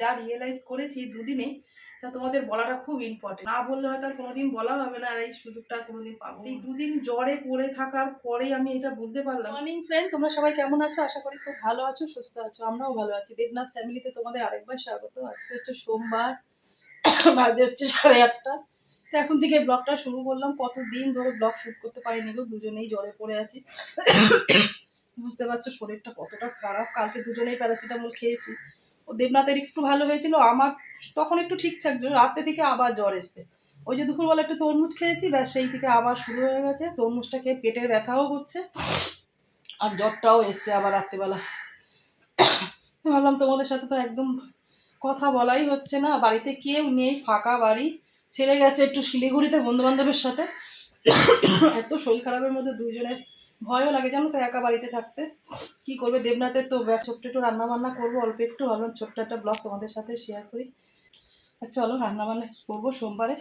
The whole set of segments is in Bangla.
যা রিয়েলাইজ করেছি দুদিনে, তা তোমাদের বলাটা খুব ইম্পর্টেন্ট না বললে হয়তো আর কোনোদিন বলা হবে না আর এই সুযোগটা কোনোদিন পাবো এই দুদিন জ্বরে পড়ে থাকার পরেই আমি এটা বুঝতে পারলাম। মর্নিং ফ্রেন্ড তোমরা সবাই কেমন আছো? আশা করি খুব ভালো আছো, সুস্থ আছো, আমরাও ভালো আছি। দেবনাথ ফ্যামিলিতে তোমাদের আরেকবার স্বাগত। আজকে হচ্ছে সোমবার, বাজে হচ্ছে সাড়ে আটটা। তো এখন থেকে ব্লগটা শুরু করলাম। কতদিন ধরে ব্লগ শুট করতে পারিনি গো? দুজনেই জ্বরে পড়ে আছি। বুঝতে পারছ, শরীরটা কতটা খারাপ। কালকে দুজনেই প্যারাসিটামল খেয়েছি। দেবনাথের একটু ভালো হয়েছিল, আমার তখন একটু ঠিকঠাক রাতে থেকে আবার জ্বর এসছে। ওই যে দুপুরবেলা একটু তরমুজ খেয়েছি, ব্যাস সেই থেকে আবার শুরু হয়ে গেছে, তরমুজটা খেয়ে পেটের ব্যথাও হচ্ছে। আর জ্বরটাও এসছে আবার রাত্রিবেলা। ভাবলাম তোমাদের সাথে তো একদম কথা বলাই হচ্ছে না, বাড়িতে কেউ নেই, ফাঁকা বাড়ি। ছেড়ে গেছে একটু শিলিগুড়িতে বন্ধু বান্ধবের সাথে। এত শরীর খারাপের মধ্যে দুজনের ভয়ও লাগে জানো তো একা বাড়িতে থাকতে। কি করবে? দেবনাথের তো ছোট্ট একটু রান্না বান্না করব, অল্প একটু। ভাবলাম ছোট্ট একটা ব্লগ তোমাদের সাথে শেয়ার করি। আর চলো রান্না বান্না কী করব সোমবারে?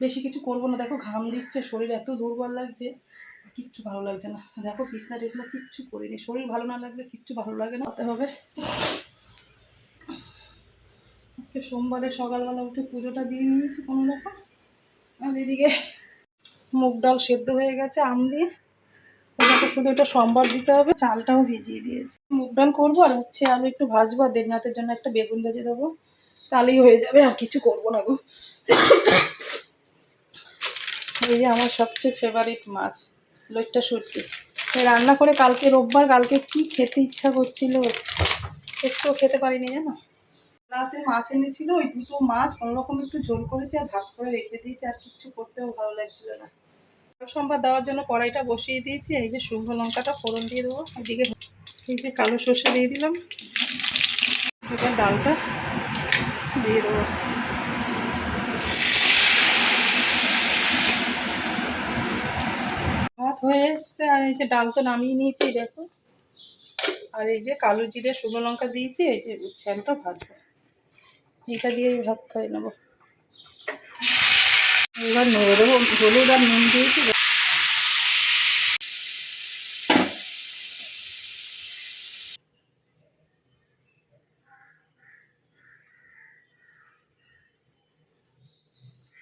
বেশি কিছু করব না। দেখো ঘাম দিচ্ছে, শরীর এত দুর্বল লাগছে। কিচ্ছু ভালো লাগছে না। দেখো বিছনা টিছনা কিচ্ছু করিনি। শরীর ভালো না লাগলে কিচ্ছু ভালো লাগে না। হতে হবে। আজকে সোমবারে সকালবেলা উঠে পুজোটা দিয়ে নিয়েছি কোনো রকম। আর এদিকে মুগ ডাল সেদ্ধ হয়ে গেছে, আম দিয়ে। ওটাকে শুধু এটা সোমবার দিতে হবে। চালটাও ভিজিয়ে দিয়েছি। মুগ ডাল করব আর হচ্ছে আলু একটু ভাজবো আর দেবনাথের জন্য একটা বেগুন ভেজে দেবো। তাহলেই হয়ে যাবে আর কিছু করব না গো। এই আমার সবচেয়ে ফেভারিট মাছ, লইট্টা শুটকি। রান্না করে কালকে রোববার, কালকে কি খেতে ইচ্ছা করছিল একটুও খেতে পারিনি, জানো? রাতে মাছ এনেছিল, ওই দুটো মাছ কোনোরকম একটু ঝোল করেছি আর ভাত করে রেখে দিয়েছি, আর কিচ্ছু করতেও ভালো লাগছিল না। সম্বাদ দেওয়ার জন্য কড়াইটা বসিয়ে দিয়েছি। এই যে শুকনো লঙ্কাটা ফোড়ন দিয়ে দেবো। এদিকে এই যে কালো সর্ষে দিয়ে দিলাম। এবার ডালটা দিয়ে দেবো। ভাত হয়ে এসছে আর এই যে ডাল তো নামিয়ে নিয়েছি, দেখো। আর এই যে কালো জিরে, শুকনো লঙ্কা দিয়েছি, এই যে উচ্ছালটা ভাজবো। এটা দিয়ে ভাত খাই নেব। এবার নেড়ে দেবো হলুদ আর নুন দিয়েছি।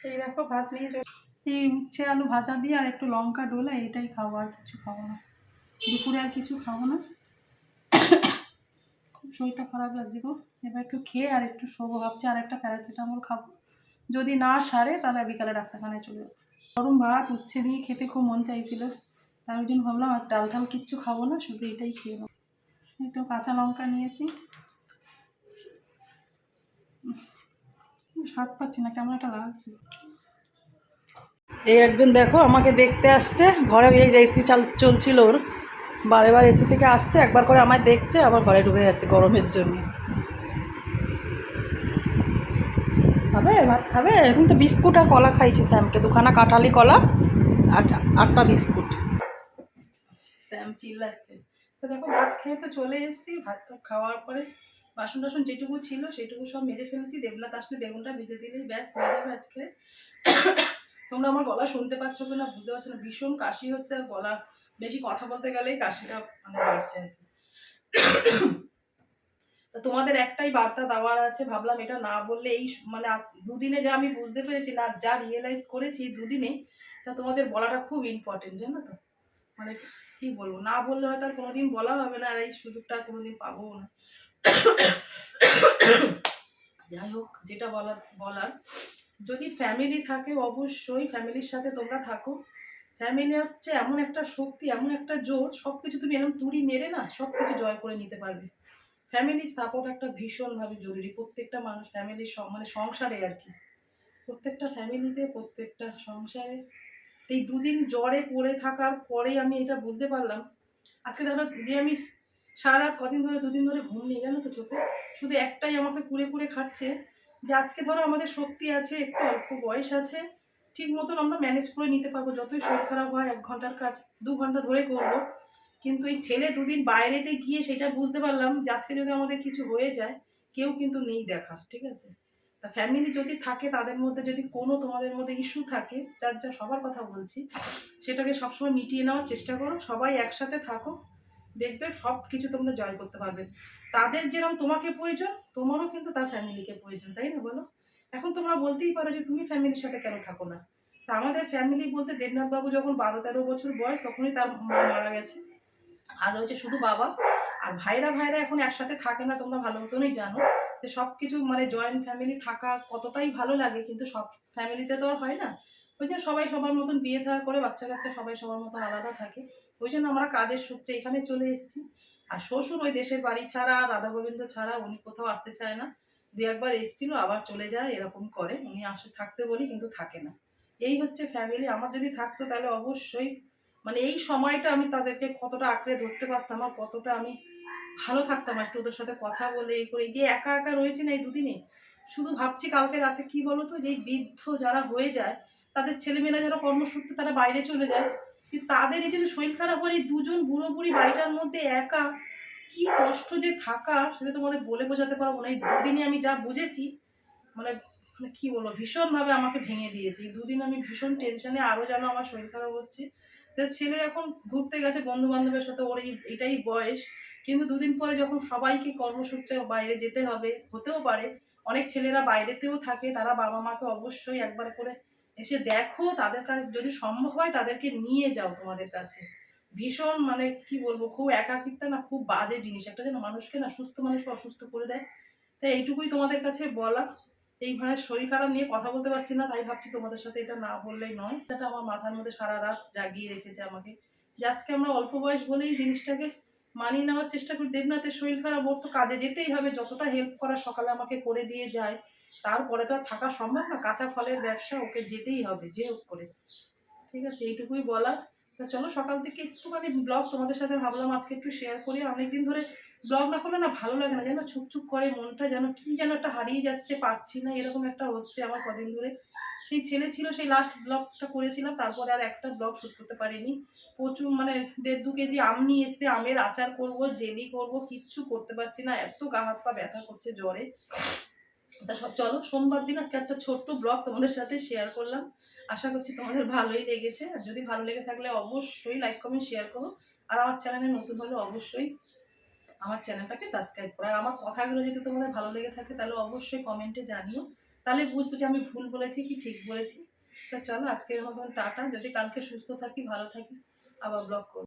এই দেখো ভাত নিয়ে এই উচ্ছে আলু ভাজা দিয়ে আর একটু লঙ্কা ডোলা এটাই খাব, আর কিছু খাব না। দুপুরে আর কিছু খাব না। খুব শরীরটা খারাপ লাগছে গো। এবার একটু খেয়ে আর একটু শোবো, ভাবছি আর একটা প্যারাসিটামল খাব। যদি না সারে, তাহলে বিকালে ডাক্তারখানায় চলে যাব। গরম ভাত, উচ্ছে দিয়ে খেতে খুব মন চাইছিল। তার জন্য ভাবলাম আর ডাল টাল কিচ্ছু খাব না, শুধু এটাই খেয়ে নেব। একটু কাঁচা লঙ্কা নিয়েছি। স্বাদ পাচ্ছি না, কেমন একটা লাগছে। এই একজন দেখো আমাকে দেখতে আসছে, ঘরে এই যে এসি চাল চলছিল ওর। বারে বার এসি থেকে আসছে, একবার করে আমায় দেখছে, আবার ঘরে ঢুকে যাচ্ছে গরমের জন্য। খাবে? ভাত খাবে? এখন তো বিস্কুট আর কলা খাইছি স্যামকে দুখানা কাঁঠালি কলা আর আটটা বিস্কুট। স্যাম চিল্লাচ্ছে। তো দেখো, ভাত খেয়ে তো চলে এসেছি। ভাত খাওয়ার পরে বাসন টাসন যেটুকু ছিল সেটুকু সব মেজে ফেলেছি। দেবনাথ আসলে বেগুনটা ভেজে দিলেই ব্যাস, হয়ে যাবে আজকে। তোমরা আমার গলা শুনতে পাচ্ছ কি না বুঝতে পারছ না। ভীষণ কাশি হচ্ছে আর গলা। বেশি কথা বলতে গেলেই কাশিটা মানে বাড়ছে আর কি। তোমাদের একটাই বার্তা দেওয়ার আছে, ভাবলাম এটা না বললে এই মানে দুদিনে যা আমি বুঝতে পেরেছি না, যা রিয়েলাইজ করেছি দুদিনে, তা তোমাদের বলাটা খুব ইম্পর্টেন্ট জানো তো? মানে কি বলব? না বললে হয়তো আর কোনোদিন বলা হবে না, আর এই সুযোগটা আর কোনোদিন পাবো না। যাই হোক, যেটা বলার বলার। যদি ফ্যামিলি থাকে, অবশ্যই ফ্যামিলির সাথে তোমরা থাকো। ফ্যামিলি হচ্ছে এমন একটা শক্তি, এমন একটা জোর সব কিছু তুমি এরকম তুড়ি মেরে না সব কিছু জয় করে নিতে পারবে। ফ্যামিলির সাপোর্ট একটা ভীষণভাবে জরুরি। প্রত্যেকটা মানুষ ফ্যামিলির মানে সংসারে আর কি। প্রত্যেকটা ফ্যামিলিতে প্রত্যেকটা সংসারে। এই দুদিন জ্বরে পড়ে থাকার পরেই আমি এটা বুঝতে পারলাম। আজকে ধরো যে আমি সারা রাত কদিন ধরে, দুদিন ধরে ঘুম নেই, জানো তো চোখে? শুধু একটাই আমাকে কুড়ে কুড়ে খাচ্ছে যে আজকে ধরো আমাদের শক্তি আছে, একটু অল্প বয়স আছে, ঠিক মতন আমরা ম্যানেজ করে নিতে পারব। যতই শরীর খারাপ হয়, এক ঘণ্টার কাজ, দু ঘণ্টা ধরে করব। কিন্তু এই ছেলে দুদিন বাইরেতে গিয়ে সেটা বুঝতে পারলাম যে যদি আমাদের কিছু হয়ে যায়, কেউ কিন্তু নেই দেখার, ঠিক আছে? তা ফ্যামিলি যদি থাকে তাদের মধ্যে, যদি কোনো তোমাদের মধ্যে ইস্যু থাকে, যার যা সবার কথা বলছি, সেটাকে সবসময় মিটিয়ে নেওয়ার চেষ্টা করো, সবাই একসাথে থাকো, দেখবে সব কিছু তোমরা জয় করতে পারবে। তাদের যেরকম তোমাকে প্রয়োজন, তোমারও কিন্তু তার ফ্যামিলিকে প্রয়োজন, তাই না বলো? এখন তোমরা বলতেই পারো যে তুমি ফ্যামিলির সাথে কেন থাকো না। তা আমাদের ফ্যামিলি বলতে দেবনাথ বাবু যখন বারো তেরো বছর বয়স, তখনই তার মা মারা গেছে। আর রয়েছে শুধু বাবা। আর ভাইরা ভাইরা এখন একসাথে থাকে না, তোমরা ভালো মতনই জানো। যে সব কিছু মানে জয়েন্ট ফ্যামিলি থাকা কতটাই ভালো লাগে, কিন্তু সব ফ্যামিলিতে তো আর হয় না। ওই জন্য সবাই সবার মতন বিয়ে থাকা করে বাচ্চা কাচ্চা সবাই সবার মতো আলাদা থাকে। ওই জন্য আমরা কাজের সূত্রে এখানে চলে এসেছি। আর শ্বশুর ওই দেশের বাড়ি ছাড়া, রাধা গোবিন্দ ছাড়া উনি কোথাও আসতে চায় না। দু একবার এসেছিল, আবার চলে যায়, এরকম করে। উনি আসে থাকতে বলি, কিন্তু থাকে না। এই হচ্ছে ফ্যামিলি আমার যদি থাকতো তাহলে অবশ্যই মানে এই সময়টা আমি তাদেরকে কতটা আঁকড়ে ধরতে পারতাম আর কতটা আমি ভালো থাকতাম একটু ওদের সাথে কথা বলে এই করে যে একা একা রয়েছে না এই দুদিনে, শুধু ভাবছি কালকে রাতে কি বলো তো যে বৃদ্ধ যারা হয়ে যায়, তাদের ছেলেমেয়েরা যারা কর্মসূত্রে তারা বাইরে চলে যায় তাদের এই যদি শরীর খারাপ হয় এই দুজন বুড়ো বুড়ি বাড়িটার মধ্যে একা, কি কষ্ট যে থাকা, সেটা তোমাদের বলে বোঝাতে পারব না, এই দুদিনে আমি যা বুঝেছি মানে মানে কি বলব, ভীষণভাবে আমাকে ভেঙে দিয়েছে, এই দুদিন আমি ভীষণ টেনশনে আরও যেন আমার শরীর খারাপ হচ্ছে ছেলে এখন ঘুরতে গেছে বন্ধু বান্ধবের সাথে, ওর এটাই বয়স। কিন্তু দুদিন পরে যখন সবাইকে কর্মসূত্রে বাইরে যেতে হবে, হতেও পারে, অনেক ছেলেরা বাইরেতেও থাকে, তারা বাবা মাকে অবশ্যই একবার করে এসে দেখো, তাদের কাছে, যদি সম্ভব হয় তাদেরকে নিয়ে যাও তোমাদের কাছে। ভীষণ মানে কি বলব, খুব একাকিত্ব না, খুব বাজে জিনিস। একটা যেন মানুষকে না, সুস্থ মানুষকে অসুস্থ করে দেয়। তাই এইটুকুই তোমাদের কাছে বলা। এইভাবে শরীর খারাপ নিয়ে কথা বলতে পারছি না, তাই ভাবছি তোমাদের সাথে এটা না বললেই নয়। এটা আমার মাথার মধ্যে সারা রাত জাগিয়ে রেখেছে আমাকে। যে আজকে আমরা অল্প বয়স বলেই জিনিসটাকে মানিয়ে নেওয়ার চেষ্টা করি। দেবনাথের শরীর খারাপ, ওর তো কাজে যেতেই হবে। যতটা হেল্প করা সকালে আমাকে করে দিয়ে যায়, তারপরে তো আর থাকা সম্ভব না। কাঁচা ফলের ব্যবসা ওকে যেতেই হবে, যে হোক করে। ঠিক আছে, এইটুকুই বলা তা চলো, সকাল থেকে একটুখানি ব্লগ তোমাদের সাথে ভাবলাম আজকে একটু শেয়ার করি। অনেকদিন ধরে ব্লগ না করলে না ভালো লাগে না। যেন ছুকছুক করে মনটা যেন কি যেন একটা হারিয়ে যাচ্ছে পাচ্ছি না, এরকম একটা হচ্ছে আমার কদিন ধরে। সেই ছেলে ছিল, সেই লাস্ট ব্লগটা করেছিলাম, তারপরে আর একটা ব্লগ শ্যুট করতে পারিনি। প্রচুর মানে দেড় দু কেজি আম নিয়ে এসে আমের আচার করব, জেলি করব, কিচ্ছু করতে পারছি না, এত গা হাত পা ব্যথা করছে জ্বরে। তা সব চলো, সোমবার দিন আজকে একটা ছোট্ট ব্লগ তোমাদের সাথে শেয়ার করলাম। আশা করছি তোমাদের ভালোই লেগেছে। আর যদি ভালো লেগে থাকলে অবশ্যই লাইক কমেন্ট শেয়ার করো। আর আমার চ্যানেলে নতুন হলে অবশ্যই আমার চ্যানেলটাকে সাবস্ক্রাইব করো। আর আমার কথাগুলো যদি তোমাদের ভালো লেগে থাকে, তাহলে অবশ্যই কমেন্টে জানিও। তাহলে বুঝব যে আমি ভুল বলেছি কি ঠিক বলেছি। তা চলো, আজকের মতন টাটা। যদি কালকে সুস্থ থাকি, ভালো থাকি, আবার ব্লগ করব।